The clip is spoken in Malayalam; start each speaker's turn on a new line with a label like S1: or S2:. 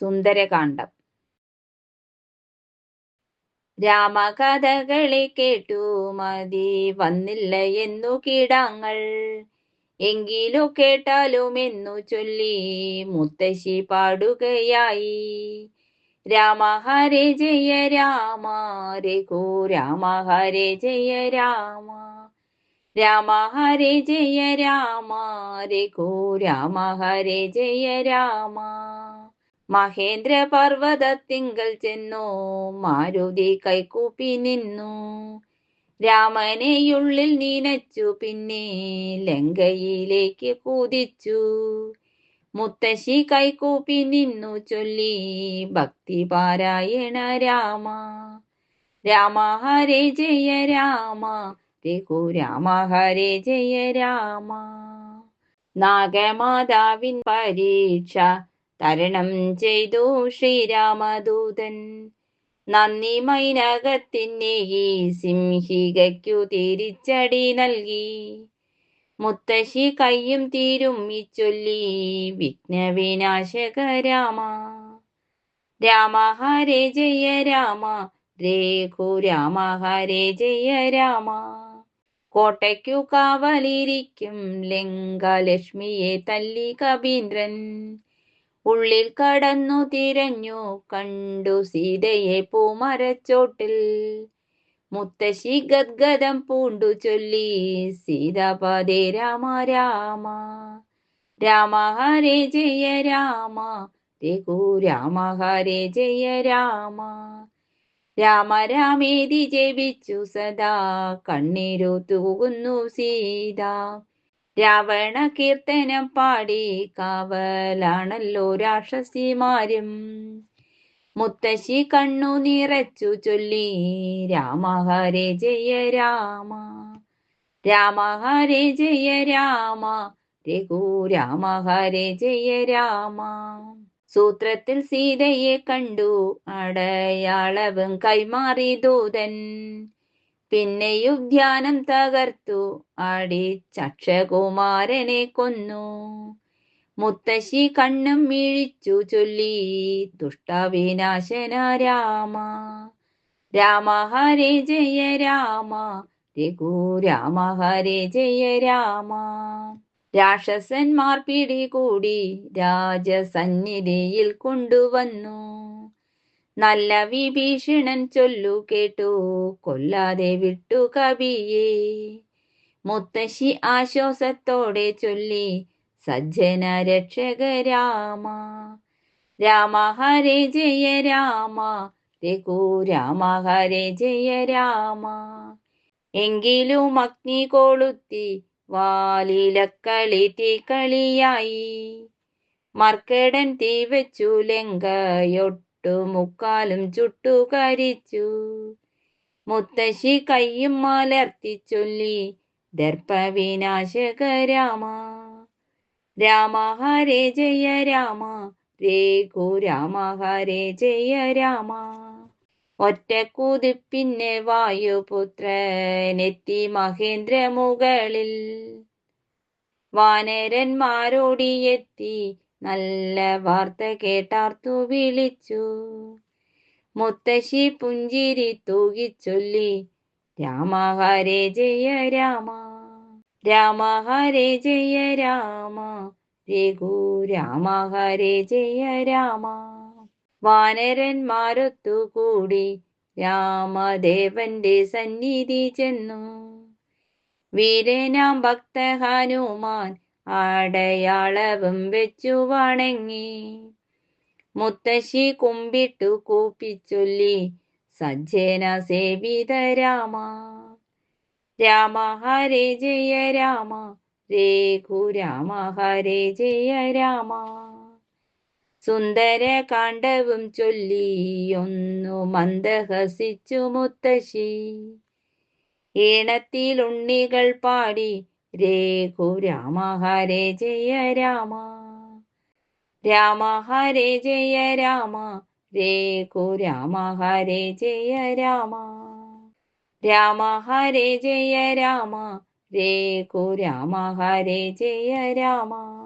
S1: സുന്ദരകാന്ഡം. രാമകഥകളെ കേട്ടു മതി വന്നില്ല എന്നു കീടാങ്ങൾ. എങ്കിലും കേട്ടാലും എന്നു ചൊല്ലി മുത്തശ്ശി പാടുകയായി. രാമ ഹരേ ജയ രാമ രഘു രാമ ഹരേ ജയ രാമ. രാമ ഹരേ ജയ രാമ രഘു രാമ ഹരേ ജയ രാമ. മഹേന്ദ്ര പർവതത്തിങ്കൽ ചെന്നു മാരുതി കൈകൂപ്പി നിന്നു. രാമനെയുള്ളിൽ നീനച്ചു പിന്നെ ലങ്കയിലേക്ക് കൂതിച്ചു. മുത്തശ്ശി കൈകൂപ്പി നിന്നു ചൊല്ലി ഭക്തി പാരായണ രാമ. രാമ ഹരേ ജയ രാമ രഘു രാമ ഹരേ ജയ രാമ. നാഗമാതാവിൻ പരീക്ഷ തരണം ചെയ്തു ശ്രീരാമദൂതൻ. നന്ദി മൈനകത്തിന്റെ ഈ സിംഹികയ്ക്കു തിരിച്ചടി നൽകി. മുത്തശ്ശി കയ്യും തീരും ഇച്ചൊല്ലി ചൊല്ലി വിഘ്നവിനാശക രാമ. രാമ ഹരേ ജയ രാമ രേഖു രാമ ഹരേ ജയ രാമ. കോട്ടയ്ക്കു കാവലിരിക്കും ലങ്കാലക്ഷ്മിയെ തല്ലി കബീന്ദ്രൻ ഉള്ളിൽ കടന്നു തിരഞ്ഞു കണ്ടു സീതയെ പൂമരച്ചോട്ടിൽ. മുത്തശ്ശി ഗദ്ഗതം പൂണ്ടു ചൊല്ലി സീതാപദേ രാമ രാമ. രാമ ഹരേ ജയ രാമ രാമ ഹരേ ജയ രാമ. രാമ രാമേതി ജപിച്ചു സദാ കണ്ണീരു തൂകുന്നു സീത. രാവണ കീർത്തനം പാടി കാവലാണല്ലോ രാക്ഷസിമാരും. മുത്തശ്ശി കണ്ണു നിറച്ചു ചൊല്ലി രാമ ഹരേ ജയ രാമ രാമ ഹരേ ജയ രാമ രഘു രാമ ഹരേ ജയ രാമ. സൂത്രത്തിൽ സീതയെ കണ്ടു അടയാളവും കൈമാറി ദൂതൻ. പിന്നെയും ധ്യാനം തകർത്തു. ആടി ചക്ഷകുമാരനെ കൊന്നു. മുത്തശ്ശി കണ്ണും മിഴിച്ചു ചൊല്ലി ദുഷ്ടവിനാശന രാമ. രാമ ഹരേ ജയ രാമ. രഘു രാമ ഹരേ ജയ രാമ. രാക്ഷസന്മാർ പിടികൂടി രാജസന്നിധിയിൽ കൊണ്ടുവന്നു. നല്ല വിഭീഷണൻ ചൊല്ലു കേട്ടു കൊല്ലാതെ വിട്ടു കവിയെ. മുത്തശ്ശി ആശ്വാസത്തോടെ ചൊല്ലി സജ്ജന രക്ഷക രാമ. രാമ ഹരേ ജയ രാമ രഘു രാമ ഹരേ ജയ രാമ. എങ്കിലും അഗ്നി കൊളുത്തി വാലിലക്കളി കളിയായി. മർക്കടൻ തീ വെച്ചു ലങ്കയൊട്ടു മുക്കാലും ചുട്ടു കരിച്ചു മുത്തശ്ശി കയ്യും മലർത്തി ചൊല്ലി ദർപ്പവിനാശക രാമ രാമ ഹരേ ജയ രാമ രേഖു രാമ ഹരേ ജയ രാമ. ഒറ്റ കുതിപ്പിന്നെ വായുപുത്രനെത്തി മഹേന്ദ്ര മുകളിൽ. വാനരന്മാരോടിയെത്തി നല്ല വാർത്ത കേട്ടാർത്തു വിളിച്ചു. മുത്തശ്ശി പുഞ്ചിരി തൂകിച്ചൊല്ലി രാമ ഹരേ ജയ രാമ രാമ ഹരേ ജയ രാമ രഘു രാമ ഹരേ ജയ രാമ. വാനരന്മാരൊത്തുകൂടി രാമദേവന്റെ സന്നിധി ചെന്നു. വീരനാം ഭക്ത ഹനുമാൻ അടയാളവും വെച്ചു വണങ്ങി മുത്തശ്ശി കുമ്പിട്ടു കൂപ്പിച്ചൊല്ലി സജ്ജന സേവിത രാമ. രാമ ഹരേ ജയ രാമ രേഖു രാമ ഹരേ ജയ രാമ. സുന്ദര കാണ്ഡവും ചൊല്ലി ഒന്നു മന്ദഹസിച്ചു മുത്തശ്ശി. ഈണത്തിൽ ഉണ്ണികൾ പാടി രേഖു രാമ ഹരേ ജയ രാമ. രാമ ഹരേ ജയ രാമ. രേഖു രാമ ഹരേ ജയ രാമ. രാമ ഹരേ ജയ രാമ. രേഖു രാമ ഹരേ ജയ രാമ.